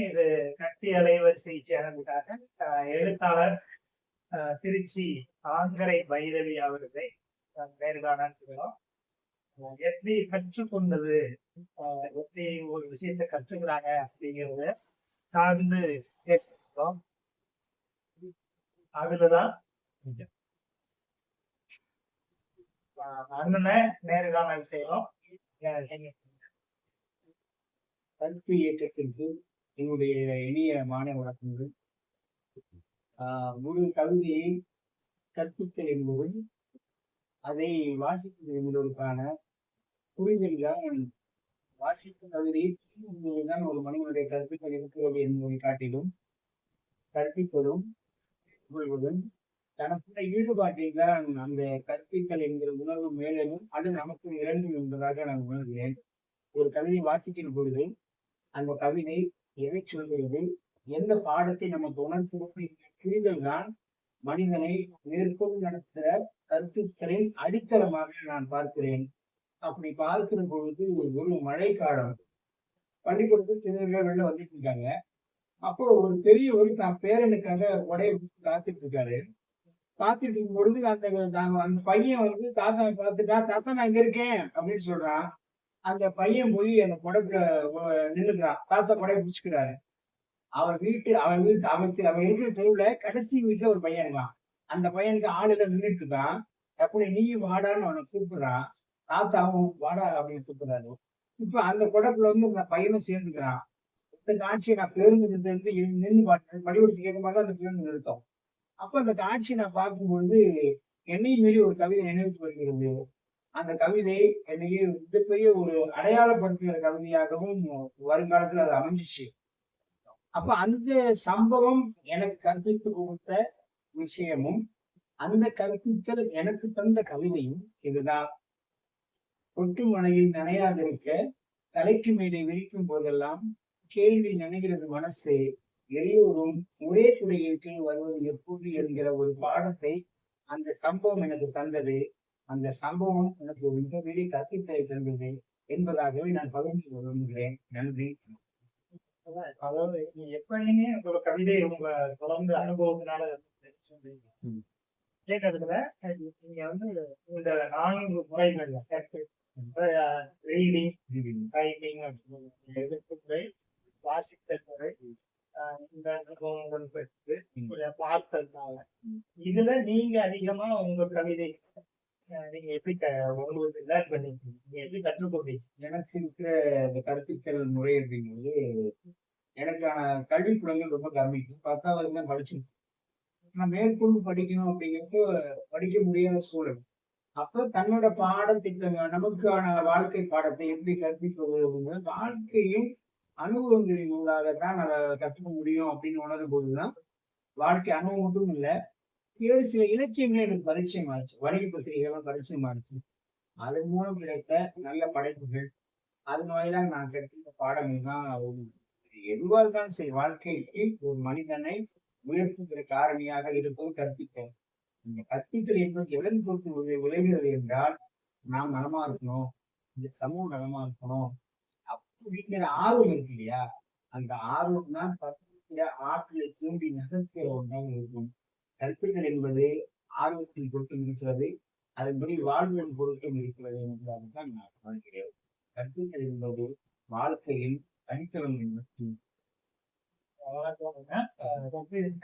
இது கட்டி அலைவரிசை சேனலுக்காக எழுத்தாளர் திருச்சி ஆங்கரை பைரவி அவர்களை அஹ், எப்படி கற்றுக்கொண்டது எப்படி ஒரு விஷயத்தை கற்றுக்கிறாங்க அப்படிங்கறத சார்ந்து பேசிருக்கோம் அதுலதான் அண்ணனை நேர்காணல் செய்யறோம் கருத்து இயக்கத்திற்கு என்னுடைய இனிய மாணவ வழக்கங்கள் ஒரு கவிதையை கற்பித்தல் என்பது அதை வாசிப்பது என்பதற்கான புரிதல் தான் வாசிக்கும் கவிதையை தான் ஒரு மனிதனுடைய கற்பித்தல் இருக்கிறது என்பதை காட்டிலும் கற்பிப்பதும் கொள்வதும் தனக்குள்ள ஈடுபாட்டில் தான் அந்த கற்பித்தல் என்கிற உணர்வு மேலும் அது நமக்கு இரண்டும் என்பதாக நான் உணர்கிறேன். ஒரு கவிதை வாசிக்கிற பொழுது அந்த கவிதை எதை சொல்கிறது? எந்த பாடத்தை நமக்கு உணர்த்துவது? என்ற புரிதல் தான் மனிதனை மேற்கொள் நடத்துகிற கருத்துக்களின் அடித்தளமாக நான் பார்க்கிறேன். அப்படி பார்க்கிற பொழுது ஒரு மழைக்காலம். பள்ளிக்கூடத்தில் சிலர்கள் வெளில வந்துட்டு இருக்காங்க. அப்போ ஒரு பெரியவர் தான் பேரனுக்காக உடைய காத்துட்டு இருக்காரு. காத்துட்டு இருக்கும் பொழுது அந்த அந்த பையன் வந்து தாத்தா பார்த்துட்டா தாத்தா நான் இங்க இருக்கேன் அப்படின்னு சொல்றான். அந்த பையன் போய் அந்த கொடைக்க நின்றுக்கிறான் தாத்தா கொடைய பிடிச்சுக்கிறாரு. அவன் வீட்டு அவன் வீட்டு அவனுக்கு அவன் இருக்கிற தெருவுல கடைசி வீட்டுல ஒரு பையன் இருக்கான். அந்த பையனுக்கு ஆளுல நின்றுட்டு இருக்கான். எப்படி நீ வாடான்னு அவனை கூப்பிடுறான். தாத்தாவும் வாடா அப்படின்னு கூப்பிடுறாரு. இப்ப அந்த குடத்துல வந்து அந்த பையனும் சேர்ந்துக்கிறான். இந்த காட்சியை நான் பேருந்து நின்று நின்று பார்த்தேன். வழிபடுத்தி கேட்க மாதிரி அந்த பேருந்து நிறுத்தம். அப்ப அந்த காட்சியை நான் பார்க்கும்பொழுது என்னையும் மீறி ஒரு கவிதை நினைவுக்கு வருகிறது. அந்த கவிதை என்னையே மிகப்பெரிய ஒரு அடையாளப்படுத்துகிற கவிதையாகவும் வருங்காலத்துல அது அமைஞ்சிச்சு. அப்ப அந்த சம்பவம் எனக்கு கற்பித்து கொடுத்த விஷயமும் அந்த கற்பித்தல் எனக்கு தந்த கவிதையும் இதுதான். கொட்டு மனையில் நனையாதிருக்க தலைக்கு மேலே விரிக்கும் போதெல்லாம் கேள்வி நினைகிறது மனசு எல்லோரும் ஒரே குடையின் கீழ் வருவது எப்போது என்கிற ஒரு பாடத்தை அந்த சம்பவம் எனக்கு தந்தது. அந்த சம்பவம் எனக்கு மிகப்பெரிய கற்பித்தலை தந்தது என்பதாகவே நான் பகிர்ந்து விரும்புகிறேன். நன்றி. அதாவது எப்பயுமே உங்களோட கவிதை உங்க தொடர்ந்து அனுபவத்தினால. கேட்டதுல நீங்க வந்து இந்த நான்கு முறைகள்ல ரீடிங் ரைட்டிங் எழுத்துமுறை வாசித்தல் முறை இந்த அனுபவங்கள் பெற்று பார்த்ததுனால. இதுல நீங்க அதிகமா உங்க கவிதை நீங்க எப்படி க- உங்களுக்கு லேர்ன் பண்ணிருக்கீங்க நீங்க எப்படி கற்றுக்கொண்டீங்க எனக்கு இருக்கிற இந்த கற்பித்தல் முறை அப்படிங்கிறது எனக்கான கல்வி கல்விக்கூடங்கள் ரொம்ப கம்மி பத்தாவது தான் படிச்சிருக்கேன். நான் மேற்கொண்டு படிக்கணும் அப்படிங்கிறப்போ படிக்க முடியாத சூழல். அப்போ தன்னோட பாடத்திட்டம் நமக்கான வாழ்க்கை பாடத்தை எப்படி கற்பிப்பது அப்படிங்கிறது வாழ்க்கையும் அனுபவங்களின் தான் அதை கற்றுக்க முடியும் அப்படின்னு உணரும் போதுதான் வாழ்க்கை அனுபவம் மட்டும் இல்லை. வேறு சில இலக்கியங்கள் எனக்கு பரிச்சயமாச்சு வணிக பத்திரிகைகளும் பரிச்சயம் ஆச்சு அது மூலம் கிடைத்த நல்ல படைப்புகள். அதன் வாயிலாக நான் கிடைத்த பாடங்கள் தான் எதுவாக இருந்தாலும் சரி வாழ்க்கைக்கு ஒரு மனிதனை உயர்த்துகிற காரணியாக இருப்பது கற்பித்தோம் இந்த கற்பித்தல் என்பது எதன் பொறுத்து விளைகிறது என்றால் நாம் நலமா இருக்கணும் இந்த சமூகம் நலமா இருக்கணும் அப்படிங்கிற ஆர்வம் இருக்கு இல்லையா? அந்த ஆர்வம் தான் கற்பிக்கிற ஆற்றலை தூண்டி நகர்த்திய ஒன்றாக இருக்கும். கற்பித்தல் என்பது ஆர்வத்தில் பொருட்டும் இருக்கிறது அதன்படி வாழ்வியல் பொருட்டும் இருக்கிறது என்பதாக நான் நினைக்கிறேன் கற்பித்தல் என்பது வாழ்க்கையில் தனித்தலம் மற்றும்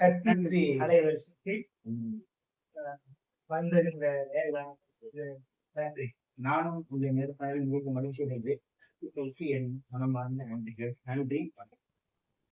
கற்பி அலைவரிசைக்கு உம், வந்து இந்த நேரம் நன்றி. நானும் உங்களுடைய நேரத்தில் மிகவும் மகிழ்ச்சி அடைந்து என் மனமார்ந்த நன்றிகள். நன்றி. வணக்கம்.